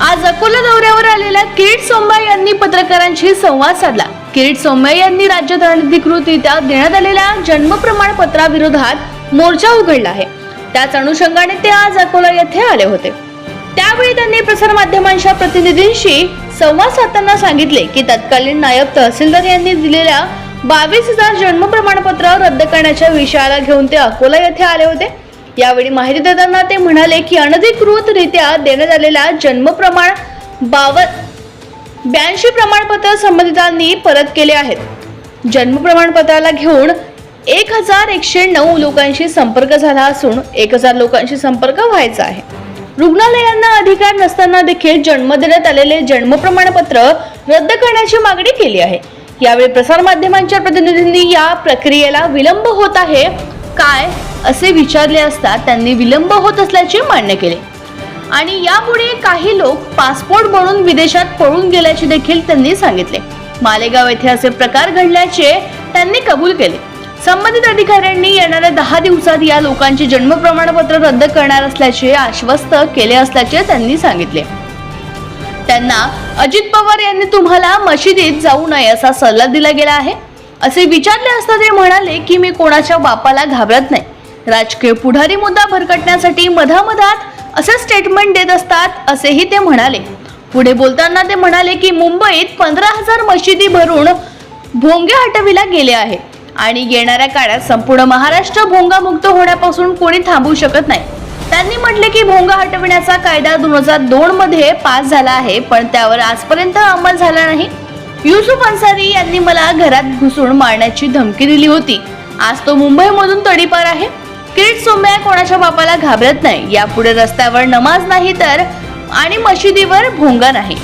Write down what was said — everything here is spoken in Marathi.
आज अकोला दौऱ्यावर आलेल्या किरीट सोमबाई यांनी पत्रकारांशी संवाद साधला. किरीट सोमबाई यांनी राज्यात अनधिकृतरित्या देण्यात आलेल्या जन्म प्रमाणपत्राविरोधात मोर्चा उघडला आहे. त्याच अनुषंगाने ते आज अकोला येथे आले होते. त्यावेळी त्यांनी प्रसारमाध्यमांच्या प्रतिनिधींशी संवाद साधताना सांगितले की तत्कालीन नायब तहसीलदार यांनी दिलेल्या बावीस हजार जन्म प्रमाणपत्र रद्द करण्याच्या विषयाला घेऊन ते अकोला येथे आले होते. यावेळी माहिती देताना ते म्हणाले की अनधिकृतरित्या देण्यात आलेल्या जन्म प्रमाण बावन्न ब्याऐंशी प्रमाणपत्र संबंधितांनी परत केले आहेत. जन्म प्रमाणपत्राला घेऊन एक हजार एकशे नऊ लोकांशी संपर्क झाला असून एक हजार लोकांशी संपर्क व्हायचा आहे. रुग्णालयांना अधिकार नसताना देखील जन्म देण्यात आलेले जन्म प्रमाणपत्र रद्द करण्याची मागणी केली आहे. यावेळी प्रसारमाध्यमांच्या प्रतिनिधींनी या प्रक्रियेला विलंब होत आहे. काय असे विचारले असता त्यांनी विलंब होत असल्याचे मान्य केले. आणि यापुढे काही लोक पासपोर्ट म्हणून विदेशात पळून गेल्याचे देखील त्यांनी सांगितले. मालेगाव येथे असे प्रकार घडल्याचे त्यांनी कबूल केले. संबंधित अधिकाऱ्यांनी येणाऱ्या दहा दिवसात या लोकांचे जन्म प्रमाणपत्र रद्द करणार असल्याचे आश्वस्त केले असल्याचे त्यांनी सांगितले. त्यांना अजित पवार यांनी तुम्हाला मशिदीत जाऊ नये असा सल्ला दिला गेला आहे. असे विचारले असता ते म्हणाले की मी कोणाच्या बापाला घाबरत नाही. राजकीय पुढारी मुद्दा भरकटण्यासाठी मधामधात असे स्टेटमेंट देत असतात असेही ते म्हणाले. पुढे बोलताना ते म्हणाले की मुंबईत पंधरा हजार मशिदी भरून भोंगे हटविला गेले आहे आणि येणाऱ्या काळात संपूर्ण महाराष्ट्र भोंगामुक्त होण्यापासून कोणी थांबवू शकत नाही. त्यांनी म्हटले की भोंगा हटविण्याचा कायदा दोन हजार दोन मध्ये पास झाला आहे पण त्यावर आजपर्यंत अंमल झाला नाही. युसुफ अन्सारी यांनी मला घरात घुसून मारण्याची धमकी दिली होती. आज तो मुंबईमधून तडीपार आहे. किरीट सोम्या कोणाच्या बापाला घाबरत नाही. यापुढे रस्त्यावर नमाज नाही तर आणि मशिदीवर भोंगा नाही.